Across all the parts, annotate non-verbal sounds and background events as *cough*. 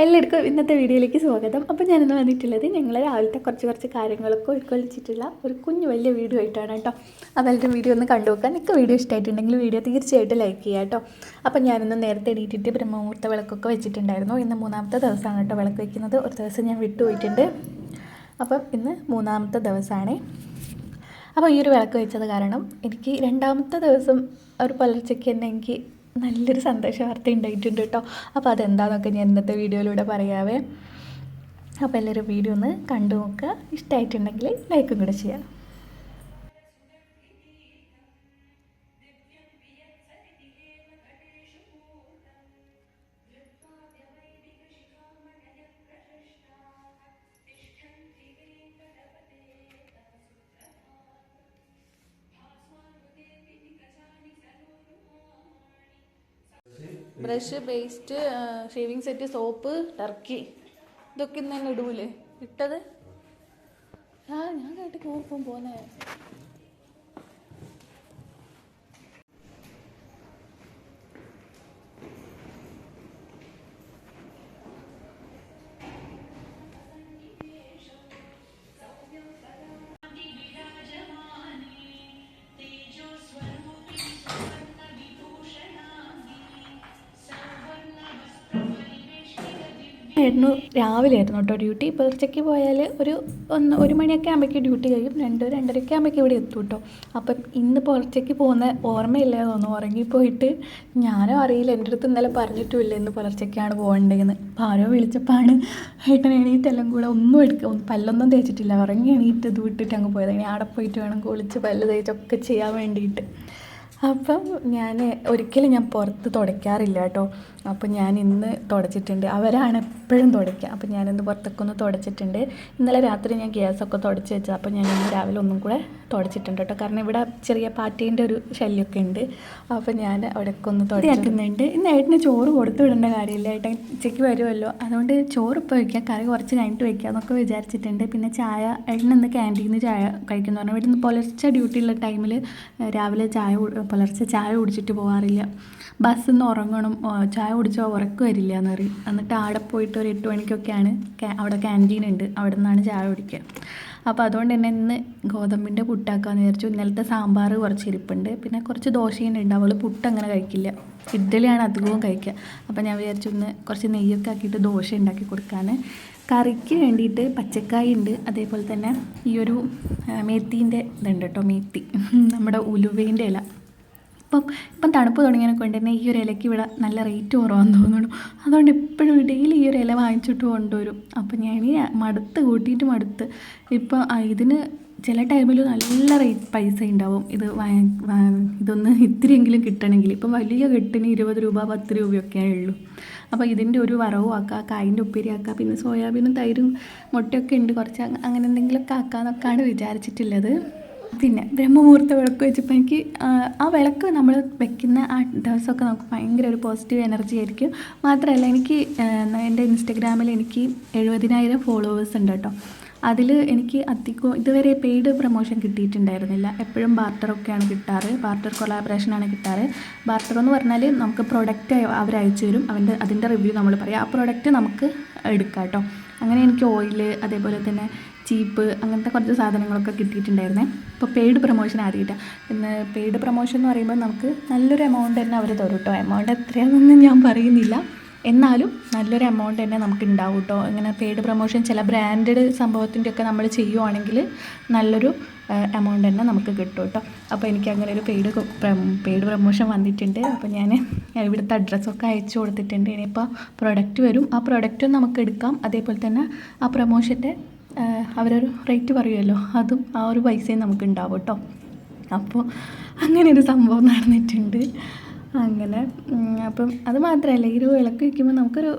എല്ലാവർക്കും ഇന്നത്തെ വീഡിയോയിലേക്ക് സ്വാഗതം. അപ്പോൾ ഞാനിന്ന് വന്നിട്ടുള്ളത് ഞങ്ങൾ രാവിലത്തെ കുറച്ച് കുറച്ച് കാര്യങ്ങളൊക്കെ ഉൾക്കൊള്ളിച്ചിട്ടുള്ള ഒരു കുഞ്ഞു വലിയ വീഡിയോ ആയിട്ടാണ് കേട്ടോ. എല്ലാവരും വീഡിയോ ഒന്ന് കണ്ടു നിങ്ങൾക്ക് വീഡിയോ ഇഷ്ടമായിട്ടുണ്ടെങ്കിൽ വീഡിയോ തീർച്ചയായിട്ടും ലൈക്ക് ചെയ്യുക കേട്ടോ. അപ്പോൾ ഞാനിന്ന് നേരത്തെ എണീറ്റിട്ട് ബ്രഹ്മമുഹൂർത്ത വിളക്കൊക്കെ വെച്ചിട്ടുണ്ടായിരുന്നു. ഇന്ന് മൂന്നാമത്തെ ദിവസമാണ് കേട്ടോ വിളക്ക് വയ്ക്കുന്നത് ഒരു ദിവസം ഞാൻ വിട്ടുപോയിട്ടുണ്ട് അപ്പം ഇന്ന് മൂന്നാമത്തെ ദിവസമാണ്. അപ്പോൾ ഈ ഒരു വിളക്ക് വെച്ചത് കാരണം എനിക്ക് രണ്ടാമത്തെ ദിവസം ഒരു പുലർച്ചയ്ക്ക് തന്നെ എനിക്ക് നല്ലൊരു സന്തോഷ വാർത്ത ഉണ്ടായിട്ടുണ്ട് കേട്ടോ. അപ്പോൾ അതെന്താണെന്നൊക്കെ ഞാൻ ഇന്നത്തെ വീഡിയോയിലൂടെ പറയാവേ. അപ്പോൾ എല്ലാവരും വീഡിയോ ഒന്ന് കണ്ടു നോക്കുക. ഇഷ്ടമായിട്ടുണ്ടെങ്കിൽ ലൈക്കും കൂടെ ചെയ്യാം brush paste shaving set soap turkey. ഇതൊക്കെ ഇന്ന് തന്നെ ഇടൂലേ? ഇട്ടത്? ആ ഞാൻ കേട്ട് പോകും പോന്നെ. ആയിരുന്നു രാവിലെ ആയിരുന്നു കേട്ടോ ഡ്യൂട്ടി. പുലർച്ചയ്ക്ക് പോയാൽ ഒരു ഒന്ന് ഒരു മണിയൊക്കെ ആകുമ്പോഴേക്ക് ഡ്യൂട്ടി കഴിയും. രണ്ട് രണ്ടരയ്ക്ക് ആകുമ്പോഴേക്ക് ഇവിടെ എത്തും കേട്ടോ. അപ്പം ഇന്ന് പുലർച്ചയ്ക്ക് പോകുന്ന ഓർമ്മയില്ല തോന്നുന്നു. ഉറങ്ങിപ്പോയിട്ട് ഞാനും അറിയില്ല. എന്റെ അടുത്ത് ഇന്നലെ പറഞ്ഞിട്ടുമില്ല ഇന്ന് പുലർച്ചയ്ക്കാണ് പോകേണ്ടതെന്ന്. അപ്പോൾ ആരോ വിളിച്ചപ്പോഴാണ് ഏട്ടൻ എണീറ്റെല്ലാം കൂടെ ഒന്നും എടുക്കുക പല്ലൊന്നും തേച്ചിട്ടില്ല. ഉറങ്ങി എണീറ്റ് ഇത് വിട്ടിട്ട് അങ്ങ് പോയത്. ഇനി അവിടെ പോയിട്ട് വേണം കുളിച്ച് പല്ല് തേച്ചൊക്കെ ചെയ്യാൻ വേണ്ടിയിട്ട്. അപ്പം ഞാൻ ഒരിക്കലും ഞാൻ പുറത്ത് തുടയ്ക്കാറില്ല കേട്ടോ. അപ്പം ഞാൻ ഇന്ന് തുടച്ചിട്ടുണ്ട്. അവരാണ് എപ്പോഴും തുടയ്ക്കുക അപ്പം ഞാനിന്ന് പുറത്തൊക്കെ ഒന്ന് തുടച്ചിട്ടുണ്ട്. ഇന്നലെ രാത്രി ഞാൻ ഗ്യാസൊക്കെ തുടച്ച് വെച്ചത്. അപ്പം ഞാൻ ഇന്ന് രാവിലെ ഒന്നും കൂടെ തുടച്ചിട്ടുണ്ട് കേട്ടോ. കാരണം ഇവിടെ ചെറിയ പാറ്റീന്റെ ഒരു ശല്യമൊക്കെ ഉണ്ട്. അപ്പം ഞാൻ അവിടെയൊക്കെ ഒന്ന് തുടച്ചിട്ടുണ്ട് ഇന്ന് ഏട്ടന് ചോറ് കൊടുത്തു വിടേണ്ട കാര്യമില്ല. ഏട്ടൻ ഉച്ചയ്ക്ക് വരുമല്ലോ അതുകൊണ്ട് ചോറ് ഇപ്പോൾ വയ്ക്കാം. കറി കുറച്ച് കഴിഞ്ഞിട്ട് വയ്ക്കാം എന്നൊക്കെ വിചാരിച്ചിട്ടുണ്ട്. പിന്നെ ചായ ഏട്ടൻ ഇന്ന് ക്യാന്റീനിൽ നിന്ന് ചായ കഴിക്കുന്നു പറഞ്ഞാൽ നിന്ന് പുലർച്ചെ ഡ്യൂട്ടിയുള്ള ടൈമിൽ രാവിലെ ചായ പുലർച്ചെ ചായ കുടിച്ചിട്ട് പോകാറില്ല ബസ്സിൽ നിന്ന് ഉറങ്ങണം ചായ കുടിച്ചാൽ ഉറക്കം വരില്ല എന്ന് പറയും. എന്നിട്ട് ആടെ പോയിട്ട് ഒരു എട്ട് മണിക്കൊക്കെയാണ് ക്യാ- അവിടെ ക്യാന്റീൻ ഉണ്ട്. അവിടെ നിന്നാണ് ചായ കുടിക്കുക. അപ്പോൾ അതുകൊണ്ട് തന്നെ ഇന്ന് ഗോതമ്പിന്റെ പുട്ടാക്കാന്ന് വിചാരിച്ചു. ഇന്നലത്തെ സാമ്പാർ കുറച്ച് ഇരിപ്പുണ്ട്. പിന്നെ കുറച്ച് ദോശയും ഉണ്ട്. അവൾ പുട്ട് അങ്ങനെ കഴിക്കില്ല. ഇഡ്ഡലിയാണ് അധികവും കഴിക്കുക. അപ്പോൾ ഞാൻ വിചാരിച്ചു ഇന്ന് കുറച്ച് നെയ്യൊക്കെ ആക്കിയിട്ട് ദോശ ഉണ്ടാക്കി കൊടുക്കാൻ കറിക്ക് വേണ്ടിയിട്ട് പച്ചക്കായ ഉണ്ട്. അതേപോലെ തന്നെ ഈ ഒരു മേത്തീന്റെ ഇതുണ്ട് കേട്ടോ മേത്തി. നമ്മുടെ ഉലുവേന്റെ ഇല. ഇപ്പം ഇപ്പം തണുപ്പ് തുടങ്ങിയതിനെ കൊണ്ട് തന്നെ ഈ ഒരു ഇലയ്ക്ക് ഇവിടെ നല്ല റേറ്റ് കുറവാന്ന് തോന്നുന്നു. അതുകൊണ്ട് ഇപ്പോഴും ഡെയിലി ഈ ഒരു ഇല വാങ്ങിച്ചിട്ട് കൊണ്ടുവരും. അപ്പം ഞാൻ ഈ മടുത്ത് കൂട്ടിയിട്ട് മടുത്ത്. ഇപ്പം ഇതിന് ചില ടൈമിൽ നല്ല റേറ്റ് പൈസ ഉണ്ടാവും. ഇത് ഇതൊന്ന് ഇത്തിരിയെങ്കിലും കിട്ടണമെങ്കിൽ. ഇപ്പം വലിയ കെട്ടിന് ഇരുപത് രൂപ പത്ത് രൂപയൊക്കെ ഉള്ളൂ. അപ്പോൾ ഇതിന്റെ ഒരു വറവും ആക്കുക കായിന്റെ ഉപ്പേരി ആക്കുക പിന്നെ സോയാബീനും തൈരും മുട്ടയൊക്കെ ഉണ്ട്. കുറച്ച് അങ്ങ- അങ്ങനെ എന്തെങ്കിലുമൊക്കെ ആക്കാമെന്നൊക്കെയാണ് വിചാരിച്ചിട്ടുള്ളത്. പിന്നെ ബ്രഹ്മമുഹൂർത്ത വിളക്ക് വെച്ചപ്പോൾ എനിക്ക് ആ, വിളക്ക് നമ്മൾ വെക്കുന്ന ആ ദിവസമൊക്കെ നമുക്ക് ഭയങ്കര ഒരു പോസിറ്റീവ് എനർജി ആയിരിക്കും. മാത്രമല്ല എനിക്ക് എന്റെ ഇൻസ്റ്റഗ്രാമിൽ എനിക്ക് എഴുപതിനായിരം ഫോളോവേഴ്സ് ഉണ്ട് കേട്ടോ. അതിൽ എനിക്ക് അധികം ഇതുവരെ പെയ്ഡ് പ്രൊമോഷൻ കിട്ടിയിട്ടുണ്ടായിരുന്നില്ല. എപ്പോഴും ബാർട്ടറൊക്കെയാണ് കിട്ടാറ്. ബാർട്ടർ കൊളാബറേഷനാണ് കിട്ടാറ്. ബാർട്ടർ എന്ന് പറഞ്ഞാൽ നമുക്ക് പ്രൊഡക്റ്റ് അവർ അയച്ചു തരും. അവന്റെ അതിന്റെ റിവ്യൂ നമ്മൾ പറയും. ആ പ്രൊഡക്റ്റ് നമുക്ക് എടുക്കാം കേട്ടോ. അങ്ങനെ എനിക്ക് ഓയിൽ അതേപോലെ തന്നെ ചീപ്പ് അങ്ങനത്തെ കുറച്ച് സാധനങ്ങളൊക്കെ കിട്ടിയിട്ടുണ്ടായിരുന്നേ. ഇപ്പോൾ പെയ്ഡ് പ്രൊമോഷൻ ആദ്യമായിട്ടാണ് പിന്നെ പെയ്ഡ് പ്രൊമോഷൻ എന്ന് പറയുമ്പോൾ നമുക്ക് നല്ലൊരു എമൗണ്ട് തന്നെ അവർ തരും കേട്ടോ എമൗണ്ട് എത്രയാണെന്നൊന്നും ഞാൻ പറയുന്നില്ല. എന്നാലും നല്ലൊരു എമൗണ്ട് തന്നെ നമുക്ക് ഉണ്ടാവും കേട്ടോ ഇങ്ങനെ പെയ്ഡ് പ്രൊമോഷൻ ചില ബ്രാൻഡഡ് സംഭവത്തിന്റെ ഒക്കെ നമ്മൾ ചെയ്യുവാണെങ്കിൽ നല്ലൊരു എമൗണ്ട് തന്നെ നമുക്ക് കിട്ടും കേട്ടോ അപ്പോൾ എനിക്ക് അങ്ങനെ ഒരു പെയ്ഡ് പെയ്ഡ് പ്രൊമോഷൻ വന്നിട്ടുണ്ട്. അപ്പോൾ ഞാൻ ഇവിടുത്തെ അഡ്രസ്സൊക്കെ അയച്ചു കൊടുത്തിട്ടുണ്ട്. ഇനിയിപ്പോൾ പ്രൊഡക്റ്റ് വരും. ആ പ്രൊഡക്റ്റും നമുക്ക് എടുക്കാം. അതേപോലെ തന്നെ ആ പ്രൊമോഷന്റെ അവരൊരു റേറ്റ് പറയുമല്ലോ. അതും ആ ഒരു പൈസയും നമുക്ക് ഉണ്ടാവും കേട്ടോ. അപ്പോൾ അങ്ങനെ ഒരു സംഭവം നടന്നിട്ടുണ്ട്. അങ്ങനെ അപ്പം അത് മാത്രമല്ല ഈ ഒരു വിളക്ക് വയ്ക്കുമ്പോൾ നമുക്കൊരു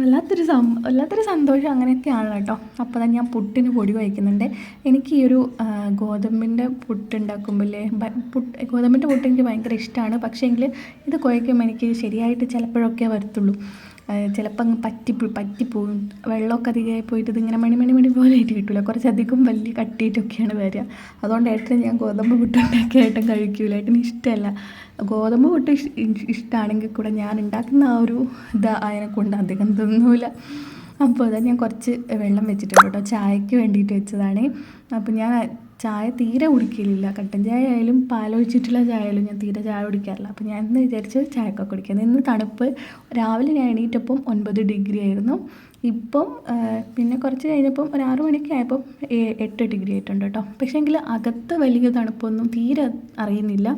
വല്ലാത്തൊരു സം വല്ലാത്തൊരു സന്തോഷം അങ്ങനെയൊക്കെയാണ് കേട്ടോ. അപ്പോൾ തന്നെ ഞാൻ പുട്ടിന് പൊടി വയ്ക്കുന്നുണ്ട്. എനിക്ക് ഈ ഒരു ഗോതമ്പിന്റെ പുട്ട് ഉണ്ടാക്കുമ്പോഴേ പുട്ട് ഗോതമ്പിന്റെ പുട്ട് എനിക്ക് ഭയങ്കര ഇഷ്ടമാണ് പക്ഷേങ്കിൽ ഇത് കുഴയ്ക്കുമ്പോൾ എനിക്ക് ശരിയായിട്ട് ചിലപ്പോഴൊക്കെ വരത്തുള്ളൂ. ചിലപ്പോൾ അങ്ങ് പറ്റി പറ്റിപ്പോവും വെള്ളമൊക്കെ അധികമായി പോയിട്ട് ഇതിങ്ങനെ മണി മണി മണി പോലെ ആയിട്ട് കിട്ടില്ല കുറച്ചധികം വലിയ കട്ടിയിട്ടൊക്കെയാണ് വരിക. അതുകൊണ്ട് ഏട്ടന് ഞാൻ ഗോതമ്പ് പുട്ടുണ്ടാക്കി ഏട്ടൻ കഴിക്കൂല. ഏട്ടന് ഇഷ്ടമല്ല. ഗോതമ്പ് പുട്ട് ഇഷ്ടമാണെങ്കിൽ കൂടെ ഞാൻ ഉണ്ടാക്കുന്ന ആ ഒരു ഇത് അതിനെ കൊണ്ട് അധികം തിന്നൂല. അപ്പോൾ അതാ ഞാൻ കുറച്ച് വെള്ളം വെച്ചിട്ടുണ്ട് കേട്ടോ. ചായക്ക് വേണ്ടിയിട്ട് വെച്ചതാണ്. അപ്പോൾ ഞാൻ ചായ തീരെ കുടിക്കലില്ല. കട്ടൻ ചായ ആയാലും പാലൊഴിച്ചിട്ടുള്ള ചായ ആയാലും ഞാൻ തീരെ ചായ കുടിക്കാറില്ല. അപ്പോൾ ഞാൻ ഇന്ന് വിചാരിച്ചു ചായക്ക കുടിക്കുന്നത് ഇന്ന് തണുപ്പ്. രാവിലെ ഞാൻ എണീറ്റപ്പം ഒൻപത് ഡിഗ്രി ആയിരുന്നു. ഇപ്പം പിന്നെ കുറച്ച് കഴിഞ്ഞപ്പം ഒരു ആറു മണിക്ക് ആയപ്പം എട്ട് ഡിഗ്രി ആയിട്ടുണ്ട് കേട്ടോ. പക്ഷേ എങ്കിൽ അകത്ത് വലിയ തണുപ്പൊന്നും തീരെ അറിയുന്നില്ല.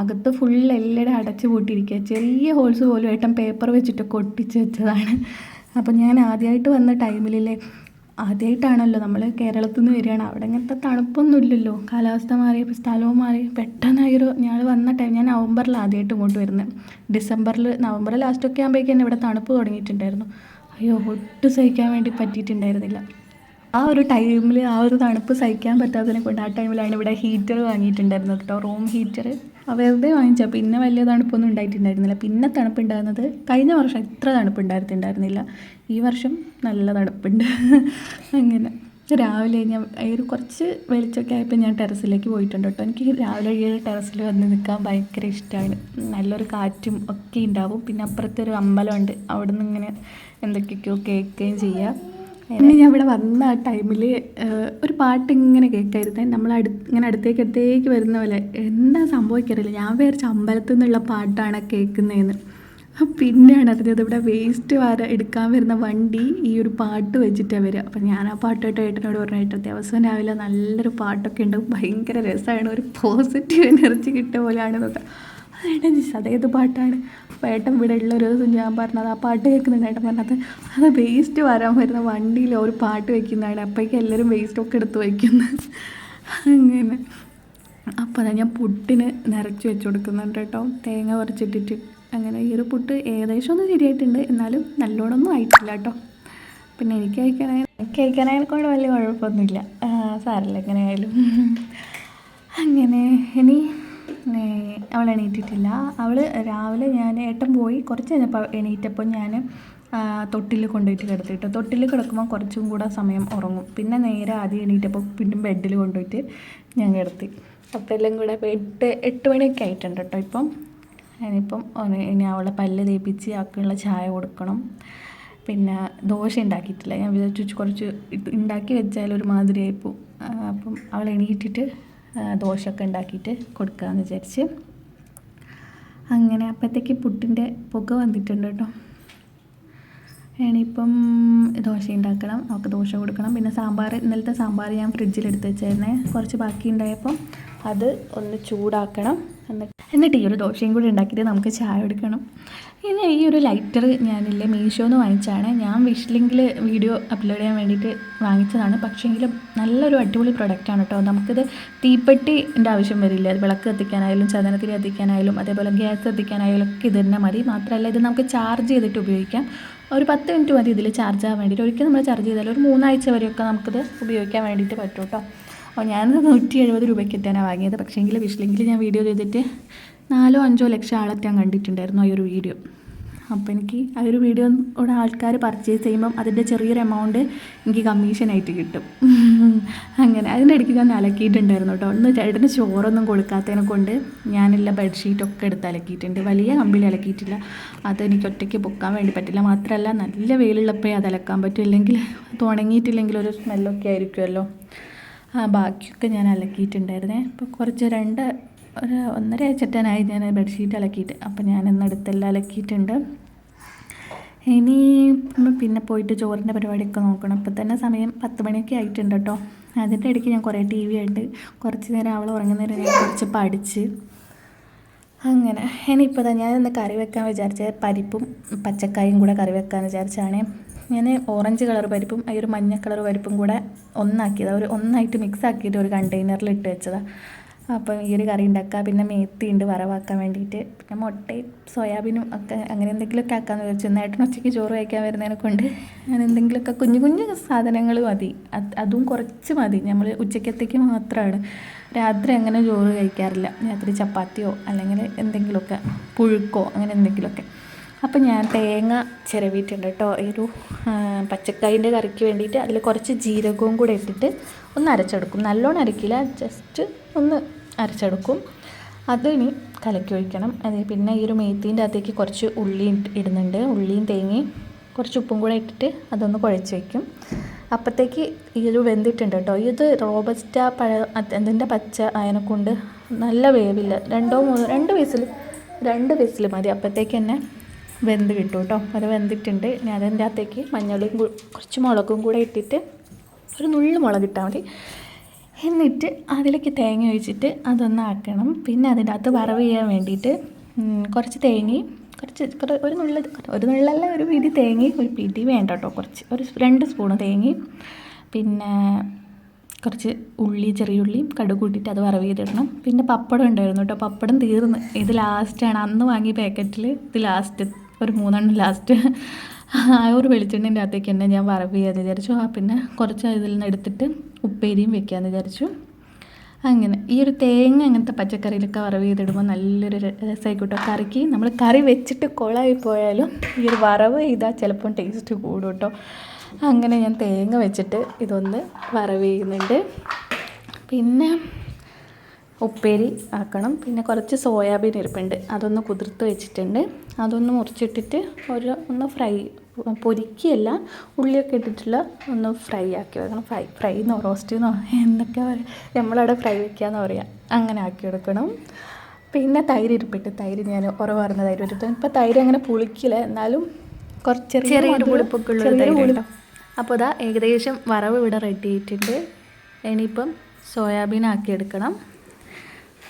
അകത്ത് ഫുൾ എല്ലായിടെ അടച്ചു പൂട്ടിയിരിക്കുക ചെറിയ ഹോൾസ് പോലും ഏട്ടൻ പേപ്പർ വെച്ചിട്ട് ഒട്ടിച്ച് വെച്ചതാണ്. അപ്പോൾ ഞാൻ ആദ്യമായിട്ട് വന്ന ടൈമിലല്ലേ ആദ്യമായിട്ടാണല്ലോ നമ്മൾ കേരളത്തിൽ നിന്ന് വരികയാണ്. അവിടെ ഇങ്ങനത്തെ തണുപ്പൊന്നും ഇല്ലല്ലോ കാലാവസ്ഥ മാറി സ്ഥലവും മാറി. പെട്ടെന്നായൊരു ഞാൻ വന്ന ടൈം ഞാൻ നവംബറിൽ ആദ്യമായിട്ട് ഇങ്ങോട്ട് വരുന്നത് ഡിസംബറിൽ നവംബർ ലാസ്റ്റൊക്കെ ആകുമ്പോഴേക്കും ഇവിടെ തണുപ്പ് തുടങ്ങിയിട്ടുണ്ടായിരുന്നു. അയ്യോ ഒട്ടും സഹിക്കാൻ വേണ്ടി പറ്റിയിട്ടുണ്ടായിരുന്നില്ല. ആ ഒരു ടൈമിൽ ആ ഒരു തണുപ്പ് സഹിക്കാൻ പറ്റാത്തതിനെ കൊണ്ട് ആ ടൈമിലാണ് ഇവിടെ ഹീറ്റർ വാങ്ങിയിട്ടുണ്ടായിരുന്നത് കേട്ടോ റൂം ഹീറ്റർ വെറുതെ വാങ്ങിച്ചാൽ പിന്നെ വലിയ തണുപ്പൊന്നും ഉണ്ടായിട്ടുണ്ടായിരുന്നില്ല. പിന്നെ തണുപ്പുണ്ടായിരുന്നത് കഴിഞ്ഞ വർഷം ഇത്ര തണുപ്പുണ്ടായിരുന്നുണ്ടായിരുന്നില്ല ഈ വർഷം നല്ല തണുപ്പുണ്ട്. *laughs* അങ്ങനെ. രാവിലെ ഞാൻ ഒരു കുറച്ച് വെളിച്ചമൊക്കെ ആയപ്പോൾ ഞാൻ ടെറസിലേക്ക് പോയിട്ടുണ്ട് കേട്ടോ എനിക്ക് രാവിലെ ഈ ടെറസിൽ വന്ന് നിൽക്കാൻ ഭയങ്കര ഇഷ്ടമാണ് നല്ലൊരു കാറ്റും ഒക്കെ ഉണ്ടാവും. പിന്നെ അപ്പുറത്തൊരു അമ്പലമുണ്ട്. അവിടെ നിന്ന് ഇങ്ങനെ എന്തൊക്കെയൊക്കെയോ കേൾക്കുകയും ചെയ്യാം. പിന്നെ ഞാൻ ഇവിടെ വന്ന ആ ടൈമിൽ ഒരു പാട്ട് ഇങ്ങനെ കേൾക്കായിരുന്നേ. നമ്മൾ അടു ഇങ്ങനെ അടുത്തേക്ക് അടുത്തേക്ക് വരുന്ന പോലെ എന്താ സംഭവിക്കാറില്ല ഞാൻ വിചാരിച്ച അമ്പലത്തിൽ നിന്നുള്ള പാട്ടാണ് കേൾക്കുന്നതെന്ന്. പിന്നെയാണ് അറിഞ്ഞത് ഇവിടെ വേസ്റ്റ് വാര എടുക്കാൻ വരുന്ന വണ്ടി ഈ ഒരു പാട്ട് വെച്ചിട്ടാണ് വരിക. അപ്പം ഞാൻ ആ പാട്ടായിട്ട് ഏട്ടനോട് പറഞ്ഞു ഏട്ടൻ ദിവസം രാവിലെ നല്ലൊരു പാട്ടൊക്കെ ഉണ്ട്. ഭയങ്കര രസമാണ് ഒരു പോസിറ്റീവ് എനർജി കിട്ടിയ പോലെയാണ് നോക്കുക ഏട്ടൻ ചോദിച്ചു അതേത് പാട്ടാണ്. അപ്പോൾ ഏട്ടൻ ഇവിടെ ഉള്ള ഒരു ദിവസം ഞാൻ പറഞ്ഞത് ആ പാട്ട് കേൾക്കുന്നുണ്ട് ഏട്ടൻ പറഞ്ഞത് അത് വേസ്റ്റ് വരാൻ വരുന്ന വണ്ടിയിൽ ഒരു പാട്ട് വെക്കുന്നതാണ്. അപ്പോഴേക്കും എല്ലാവരും വേസ്റ്റൊക്കെ എടുത്ത് വയ്ക്കുന്നു അങ്ങനെ. അപ്പോൾ അതാ ഞാൻ പുട്ടിന് നിറച്ച് വെച്ച് കൊടുക്കുന്നുണ്ട് കേട്ടോ. തേങ്ങ കുറച്ചിട്ടിട്ട് അങ്ങനെ ഈ ഒരു പുട്ട് ഏകദേശം ഒന്ന് ശരിയായിട്ടുണ്ട്. എന്നാലും നല്ലോണമൊന്നും ആയിട്ടില്ല കേട്ടോ. പിന്നെ എനിക്ക് കഴിക്കാനായി എനിക്ക് കഴിക്കാനായാലും കൊണ്ട് വലിയ കുഴപ്പമൊന്നുമില്ല. സാറല്ല എങ്ങനെയായാലും. അങ്ങനെ ഇനി അവൾ എണീറ്റിട്ടില്ല. അവൾ രാവിലെ ഞാൻ ഏട്ടൻ പോയി കുറച്ച് കഴിഞ്ഞപ്പോൾ എണീറ്റപ്പോൾ ഞാൻ തൊട്ടിൽ കൊണ്ടുപോയിട്ട് കിടത്തിയിട്ട് തൊട്ടിൽ കിടക്കുമ്പോൾ കുറച്ചും കൂടെ സമയം ഉറങ്ങും. പിന്നെ നേരെ ആദ്യം എണീറ്റപ്പോൾ പിന്നെ ബെഡിൽ കൊണ്ടുപോയിട്ട് ഞാൻ കിടത്തി. അപ്പോൾ എല്ലാം കൂടെ എട്ട് എട്ട് മണിയൊക്കെ ആയിട്ടുണ്ട് കേട്ടോ ഇപ്പം. ഇനിയിപ്പം ഇനി അവളെ പല്ല് തേപ്പിച്ച് അവൾക്കുള്ള ചായ കൊടുക്കണം. പിന്നെ ദോശ ഉണ്ടാക്കിയിട്ടില്ല. ഞാൻ വിചാരിച്ചു കുറച്ച് ഉണ്ടാക്കി വെച്ചാൽ ഒരു മാതിരിയായിപ്പോൾ അപ്പം അവൾ എണീറ്റിട്ട് ദോശയൊക്കെ ഉണ്ടാക്കിയിട്ട് കൊടുക്കാമെന്ന് വിചാരിച്ച്. അങ്ങനെ അപ്പോഴത്തേക്ക് പുട്ടിന്റെ പുക വന്നിട്ടുണ്ട് കേട്ടോ. ഇനിയിപ്പം ദോശ ഉണ്ടാക്കണം അവൾക്ക് ദോശ കൊടുക്കണം. പിന്നെ സാമ്പാർ ഇന്നലത്തെ സാമ്പാർ ഞാൻ ഫ്രിഡ്ജിൽ എടുത്ത് വെച്ചായിരുന്നേ. കുറച്ച് ബാക്കി ഉണ്ടായപ്പം അത് ഒന്ന് ചൂടാക്കണം. എന്നിട്ട് ഈ ഒരു ദോശയും കൂടി ഉണ്ടാക്കിയിട്ട് നമുക്ക് ചായ എടുക്കണം. പിന്നെ ഈ ഒരു ലൈറ്റർ ഞാനില്ലേ മീഷോന്ന് വാങ്ങിച്ചാണ് ഞാൻ വിഷ്ലിങ്കിൽ വീഡിയോ അപ്ലോഡ് ചെയ്യാൻ വേണ്ടിയിട്ട് വാങ്ങിച്ചതാണ്. പക്ഷേങ്കിലും നല്ലൊരു അടിപൊളി പ്രൊഡക്റ്റാണ് കേട്ടോ നമുക്കിത് തീപ്പെട്ടിന്റെ ആവശ്യം വരില്ല. അത് വിളക്ക് കത്തിക്കാനായാലും ചന്ദനത്തിരി കത്തിക്കാനായാലും അതേപോലെ ഗ്യാസ് കത്തിക്കാനായാലും ഒക്കെ ഇത് തന്നെ മതി. മാത്രമല്ല ഇത് നമുക്ക് ചാർജ് ചെയ്തിട്ട് ഉപയോഗിക്കാം. ഒരു പത്ത് മിനിറ്റ് മതി ഇതിൽ ചാർജ് ആവാൻ വേണ്ടിയിട്ട്. ഒരിക്കലും നമ്മൾ ചാർജ് ചെയ്താൽ ഒരു മൂന്നാഴ്ച വരെയൊക്കെ നമുക്കിത് ഉപയോഗിക്കാൻ വേണ്ടിയിട്ട് പറ്റും കേട്ടോ അപ്പോൾ ഞാനത് നൂറ്റി എഴുപത് രൂപയ്ക്ക് എത്താനാണ് വാങ്ങിയത്. പക്ഷേങ്കിൽ വിഷലെങ്കിൽ ഞാൻ വീഡിയോ ചെയ്തിട്ട് നാലോ അഞ്ചോ ലക്ഷം ആളെത്താൻ കണ്ടിട്ടുണ്ടായിരുന്നു ആ ഒരു വീഡിയോ. അപ്പോൾ എനിക്ക് ആ ഒരു വീഡിയോ ഇവിടെ ആൾക്കാർ പർച്ചേസ് ചെയ്യുമ്പം അതിന്റെ ചെറിയൊരു എമൗണ്ട് എനിക്ക് കമ്മീഷനായിട്ട് കിട്ടും. അങ്ങനെ അതിന്റെ ഇടയ്ക്ക് ഞാൻ അലക്കിയിട്ടുണ്ടായിരുന്നു കേട്ടോ. ഒന്ന് ചേട്ടന് ചോറൊന്നും കൊടുക്കാത്തതിനെ കൊണ്ട് ഞാനെല്ലാം ബെഡ്ഷീറ്റൊക്കെ എടുത്ത് അലക്കിയിട്ടുണ്ട്. വലിയ കമ്പിളി അലക്കിയിട്ടില്ല. അത് എനിക്ക് ഒറ്റയ്ക്ക് പൊക്കാൻ വേണ്ടി പറ്റില്ല. മാത്രമല്ല നല്ല വെയിലുള്ളപ്പോഴേ അത് അലക്കാൻ പറ്റും. ഇല്ലെങ്കിൽ അത് ഒരു സ്മെല്ലൊക്കെ ആയിരിക്കുമല്ലോ. ആ ബാക്കിയൊക്കെ ഞാൻ അലക്കിയിട്ടുണ്ടായിരുന്നേ. അപ്പോൾ കുറച്ച് രണ്ട് ഒരു ഒന്നര ആഴ്ചട്ടനായി ഞാൻ ബെഡ്ഷീറ്റ് അലക്കിയിട്ട്. അപ്പോൾ ഞാൻ ഇന്ന് അടുത്തെല്ലാം അലക്കിയിട്ടുണ്ട്. ഇനി പിന്നെ പോയിട്ട് ചോറിന്റെ പരിപാടിയൊക്കെ നോക്കണം. അപ്പോൾ തന്നെ സമയം പത്ത് മണിയൊക്കെ ആയിട്ടുണ്ട് കേട്ടോ. അതിന്റെ ഇടയ്ക്ക് ഞാൻ കുറേ ടി വി ആയിട്ട് കുറച്ച് നേരം അവൾ ഉറങ്ങുന്നേരം ഞാൻ കുറച്ച് പഠിച്ച് അങ്ങനെ. ഇനിയിപ്പോൾ തന്നെ ഞാൻ ഇന്ന് കറി വെക്കാൻ വിചാരിച്ച പരിപ്പും പച്ചക്കായും കൂടെ കറി വെക്കാൻ വിചാരിച്ചാണ്. ഞാൻ ഓറഞ്ച് കളർ പരിപ്പും ഈ ഒരു മഞ്ഞ കളർ പരിപ്പും കൂടെ ഒന്നാക്കിയതാണ് ഒരു ഒന്നായിട്ട് മിക്സ് ആക്കിയിട്ട് ഒരു കണ്ടെയ്നറിൽ ഇട്ട് വെച്ചതാണ് അപ്പം ഈ ഒരു കറി ഉണ്ടാക്കുക പിന്നെ മേത്തി ഉണ്ട് വറവാക്കാൻ വേണ്ടിയിട്ട് പിന്നെ മുട്ടയും സോയാബീനും ഒക്കെ അങ്ങനെ എന്തെങ്കിലുമൊക്കെ ആക്കാമെന്ന് വിചാരിച്ചു. നേട്ടൻ ഉച്ചയ്ക്ക് ചോറ് കഴിക്കാൻ വരുന്നതിനെ കൊണ്ട് അങ്ങനെ എന്തെങ്കിലുമൊക്കെ കുഞ്ഞു കുഞ്ഞു സാധനങ്ങൾ മതി. അതും കുറച്ച് മതി. നമ്മൾ ഉച്ചക്കത്തേക്ക് മാത്രമാണ് രാത്രി അങ്ങനെ ചോറ് കഴിക്കാറില്ല. രാത്രി ചപ്പാത്തിയോ അല്ലെങ്കിൽ എന്തെങ്കിലുമൊക്കെ പുഴുക്കോ അങ്ങനെ എന്തെങ്കിലുമൊക്കെ അപ്പം ഞാൻ തേങ്ങ ചിരവിയിട്ടുണ്ട് കേട്ടോ. ഈ ഒരു പച്ചക്കായിന്റെ കറിക്ക് വേണ്ടിയിട്ട് അതിൽ കുറച്ച് ജീരകവും കൂടെ ഇട്ടിട്ട് ഒന്ന് അരച്ചെടുക്കും. നല്ലോണം അരക്കില്ല ജസ്റ്റ് ഒന്ന് അരച്ചെടുക്കും. അതിനി കലക്കി ഒഴിക്കണം. അത് പിന്നെ ഈ ഒരു മേത്തീന്റെ അകത്തേക്ക് കുറച്ച് ഉള്ളി ഇടുന്നുണ്ട്. ഉള്ളിയും തേങ്ങയും കുറച്ച് ഉപ്പും കൂടെ ഇട്ടിട്ട് അതൊന്ന് കുഴച്ച് വയ്ക്കും. അപ്പോഴത്തേക്ക് ഈ ഒരു വെന്തിട്ടുണ്ട് കേട്ടോ. ഇത് റോബസ്റ്റ പഴ അതിന്റെ പച്ച അതിനെക്കൊണ്ട് നല്ല വേവില്ല. രണ്ടോ മൂന്നോ രണ്ട് വിസിൽ രണ്ട് വിസിൽ മതി. അപ്പോഴത്തേക്ക് തന്നെ വെന്ത് കിട്ടും കേട്ടോ. അത് വെന്തിട്ടുണ്ട്. ഞാൻ അതിന്റെ അകത്തേക്ക് മഞ്ഞളും കുറച്ച് മുളകും കൂടെ ഇട്ടിട്ട് ഒരു നുള്ള് മുളക് ഇട്ടാൽ മതി. എന്നിട്ട് അതിലേക്ക് തേങ്ങ ഒഴിച്ചിട്ട് അതൊന്ന് ആക്കണം. പിന്നെ അതിന്റെ അകത്ത് വറവ് ചെയ്യാൻ വേണ്ടിയിട്ട് കുറച്ച് തേങ്ങയും കുറച്ച് ഒരു നുള്ള ഒരു നുള്ളല്ല ഒരു പിടി തേങ്ങയും ഒരു പിടി വേണ്ട കേട്ടോ. കുറച്ച് ഒരു രണ്ട് സ്പൂണ് തേങ്ങയും പിന്നെ കുറച്ച് ഉള്ളി ചെറിയ ഉള്ളിയും കടുക് കൂട്ടിയിട്ട് അത് വറവ് ചെയ്തിടണം. പിന്നെ പപ്പടം ഉണ്ടായിരുന്നു കേട്ടോ. പപ്പടം തീർന്ന്. ഇത് ലാസ്റ്റാണ് അന്ന് വാങ്ങിയ പാക്കറ്റിൽ ഇത് ലാസ്റ്റ് ഒരു മൂന്നെണ്ണം ലാസ്റ്റ് ആ ഒരു വെളിച്ചെണ്ണിന്റെ അകത്തേക്ക് തന്നെ ഞാൻ വറവ് ചെയ്യാമെന്ന് വിചാരിച്ചു. ആ പിന്നെ കുറച്ച് ഇതിൽ നിന്ന് എടുത്തിട്ട് ഉപ്പേരിയും വെക്കാമെന്ന് വിചാരിച്ചു. അങ്ങനെ ഈ ഒരു തേങ്ങ അങ്ങനത്തെ പച്ചക്കറിയിലൊക്കെ വറവ് ചെയ്തിടുമ്പോൾ നല്ലൊരു രസമായിക്കോട്ടോ കറിക്ക് നമ്മൾ കറി വെച്ചിട്ട് കുളമായി പോയാലും ഈ ഒരു വറവ് ചെയ്താൽ ചിലപ്പം ടേസ്റ്റ് കൂടും കേട്ടോ അങ്ങനെ ഞാൻ തേങ്ങ വെച്ചിട്ട് ഇതൊന്ന് വറവ് ചെയ്യുന്നുണ്ട് പിന്നെ ഉപ്പേരി ആക്കണം. പിന്നെ കുറച്ച് സോയാബീൻ ഇരിപ്പുണ്ട്. അതൊന്ന് കുതിർത്ത് വെച്ചിട്ടുണ്ട്. അതൊന്ന് മുറിച്ചിട്ടിട്ട് ഒരു ഒന്ന് ഫ്രൈ പൊരിക്കുകയല്ല ഉള്ളിയൊക്കെ ഇട്ടിട്ടുള്ള ഒന്ന് ഫ്രൈ ആക്കി വെക്കണം. ഫ്രൈ ഫ്രൈ എന്നോ റോസ്റ്റ് എന്നോ എന്തൊക്കെ നമ്മളവിടെ ഫ്രൈ വയ്ക്കാന്ന് പറയാം. അങ്ങനെ ആക്കി എടുക്കണം. പിന്നെ തൈര് ഇരിപ്പിട്ട് തൈര് ഞാൻ ഉറവാറുന്ന തൈര് എടുത്തു ഇപ്പം തൈര് അങ്ങനെ പുളിക്കില്ല. എന്നാലും കുറച്ച് ചെറിയൊരു തൈര് ഉള്ള അപ്പോൾ ഇതാ ഏകദേശം വറവ് ഇവിടെ റെഡി ആയിട്ടുണ്ട്. ഇനിയിപ്പം സോയാബീൻ ആക്കി എടുക്കണം.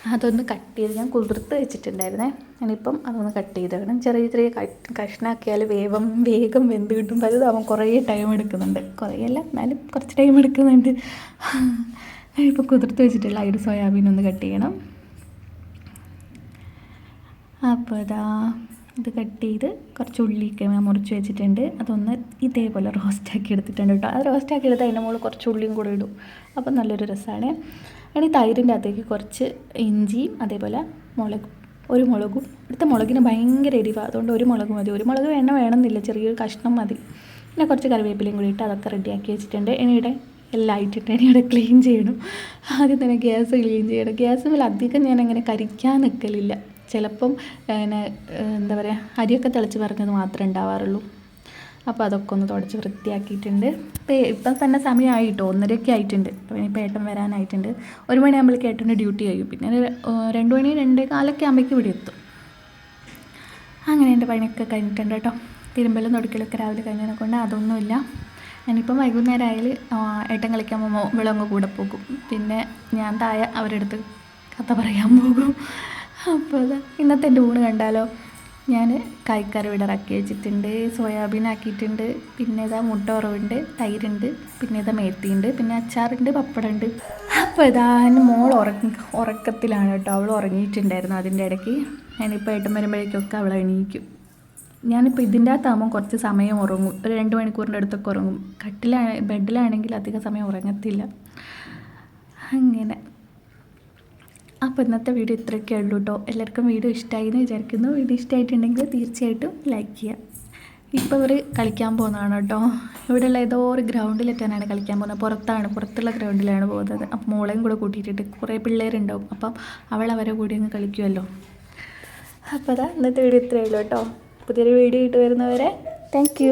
അതൊന്ന് കട്ട് ചെയ്ത് ഞാൻ കുതിർത്ത് വെച്ചിട്ടുണ്ടായിരുന്നേ. ഞാനിപ്പം അതൊന്ന് കട്ട് ചെയ്ത് വേണം ചെറിയ ചെറിയ കഷ്ണാക്കിയാൽ വേഗം വേഗം വെന്ത് കിട്ടും. അവൻ കുറേ ടൈം എടുക്കുന്നുണ്ട്. കുറേയല്ല എന്നാലും കുറച്ച് ടൈം എടുക്കുന്നുണ്ട്. ഞാനിപ്പോൾ കുതിർത്ത് വെച്ചിട്ടുള്ള അതിൽ സോയാബീൻ ഒന്ന് കട്ട് ചെയ്യണം. അപ്പോൾ അതാ ഇത് കട്ട് ചെയ്ത് കുറച്ച് ഉള്ളിയൊക്കെ ഞാൻ മുറിച്ച് വെച്ചിട്ടുണ്ട്. അതൊന്ന് ഇതേപോലെ റോസ്റ്റാക്കി എടുത്തിട്ടുണ്ട് കേട്ടോ. അത് റോസ്റ്റാക്കി എടുത്ത് അതിന്റെ മുകളിൽ കുറച്ച് ഉള്ളിയും കൂടെ ഇടും. അപ്പം നല്ലൊരു രസമാണ്. ഇനി തൈരിന്റെ അകത്തേക്ക് കുറച്ച് ഇഞ്ചിയും അതേപോലെ മുളക് ഒരു മുളകും. ഇവിടുത്തെ മുളകിന് ഭയങ്കര എരിവാണ് അതുകൊണ്ട് ഒരു മുളക് മതി. ഒരു മുളക് വേണം വേണമെന്നില്ല. ചെറിയൊരു കഷ്ണം മതി. പിന്നെ കുറച്ച് കറിവേപ്പിലയും കൂടി ഇട്ട് അതൊക്കെ റെഡിയാക്കി വെച്ചിട്ടുണ്ട്. ഇനിയുടെ എല്ലാം ആയിട്ടിട്ട് ഇനിയുടെ ക്ലീൻ ചെയ്യണം. ആദ്യം തന്നെ ഗ്യാസ് ക്ലീൻ ചെയ്യണം. ഗ്യാസ് മേലെ അധികം ഞാൻ അങ്ങനെ കരിക്കാൻ നിൽക്കലില്ല ചിലപ്പം എന്താ പറയുക അരിയൊക്കെ തിളച്ച് പറഞ്ഞത് മാത്രമേ ഉണ്ടാവാറുള്ളൂ. അപ്പോൾ അതൊക്കെ ഒന്ന് തുടച്ച് വൃത്തിയാക്കിയിട്ടുണ്ട്. ഇപ്പോൾ ഇപ്പം തന്നെ സമയമായി കേട്ടോ ഒന്നരയൊക്കെ ആയിട്ടുണ്ട്. അപ്പോൾ ഇപ്പം ഏട്ടൻ വരാനായിട്ടുണ്ട്. ഒരു മണിയാകുമ്പോഴേക്ക് ഏട്ടന്റെ ഡ്യൂട്ടി കഴിയും. പിന്നെ രണ്ട് മണി രണ്ടേ കാലൊക്കെ ആകുമ്പോഴേക്കും ഇവിടെ എത്തും. അങ്ങനെ എന്റെ പണിയൊക്കെ കഴിഞ്ഞിട്ടുണ്ട് കേട്ടോ. തിരുമ്പലും തുടക്കലൊക്കെ രാവിലെ കഴിഞ്ഞതിനെ കൊണ്ട് അതൊന്നുമില്ല. ഞാനിപ്പം വൈകുന്നേരം ആയാൽ ഏട്ടൻ കളിക്കാൻ പോകുമ്പോൾ വിളങ്ങ് കൂടെ പോകും. പിന്നെ ഞാൻ താഴെ അവരെടുത്ത് കഥ പറയാൻ പോകും. അപ്പോൾ ഇന്നത്തെ എന്റെ ഊണ് കണ്ടാലോ? ഞാൻ കായ്ക്കറി വിടറാക്കി വെച്ചിട്ടുണ്ട് സോയാബീൻ ആക്കിയിട്ടുണ്ട് പിന്നെ ഇതാ മുട്ട ഉറവുണ്ട് തൈരുണ്ട് പിന്നെ ഇതാ മേത്തിയുണ്ട് പിന്നെ അച്ചാറുണ്ട് പപ്പടമുണ്ട്. അപ്പോൾ ഇതാ മോൾ ഉറക്ക ഉറക്കത്തിലാണ് കേട്ടോ. അവൾ ഉറങ്ങിയിട്ടുണ്ടായിരുന്നു അതിന്റെ ഇടയ്ക്ക്. ഞാനിപ്പോൾ ഏട്ടൻ വരുമ്പോഴേക്കൊക്കെ അവൾ എണീക്കും. ഞാനിപ്പോൾ ഇതിന്റെ അകത്താകുമ്പോൾ കുറച്ച് സമയം ഉറങ്ങും. ഒരു രണ്ട് മണിക്കൂറിന്റെ അടുത്തൊക്കെ ഉറങ്ങും. കട്ടിലാണ് ബെഡിലാണെങ്കിൽ അധികം സമയം ഉറങ്ങത്തില്ല. അങ്ങനെ. അപ്പോൾ ഇന്നത്തെ വീഡിയോ ഇത്രയൊക്കെ ഉള്ളൂ കേട്ടോ. എല്ലാവർക്കും വീഡിയോ ഇഷ്ടമായി എന്ന് വിചാരിക്കുന്നു. വീഡിയോ ഇഷ്ടമായിട്ടുണ്ടെങ്കിൽ തീർച്ചയായിട്ടും ലൈക്ക് ചെയ്യുക. ഇപ്പോൾ ഇവർ കളിക്കാൻ പോകുന്നതാണ് കേട്ടോ. ഇവിടെയുള്ള ഏതോ ഒരു ഗ്രൗണ്ടിലെത്താനാണ് കളിക്കാൻ പോകുന്നത്. പുറത്താണ് പുറത്തുള്ള ഗ്രൗണ്ടിലാണ് പോകുന്നത്. അപ്പോൾ മോളെയും കൂടെ കൂട്ടിയിട്ടിട്ട് കുറേ പിള്ളേരുണ്ടാവും. അപ്പം അവൾ അവരെ കൂടി അങ്ങ് കളിക്കുമല്ലോ. അപ്പോൾ അതാ ഇന്നത്തെ വീഡിയോ ഇത്രയേ ഉള്ളൂ കേട്ടോ. പുതിയൊരു വീഡിയോ ഇട്ട് വരുന്നവരെ താങ്ക്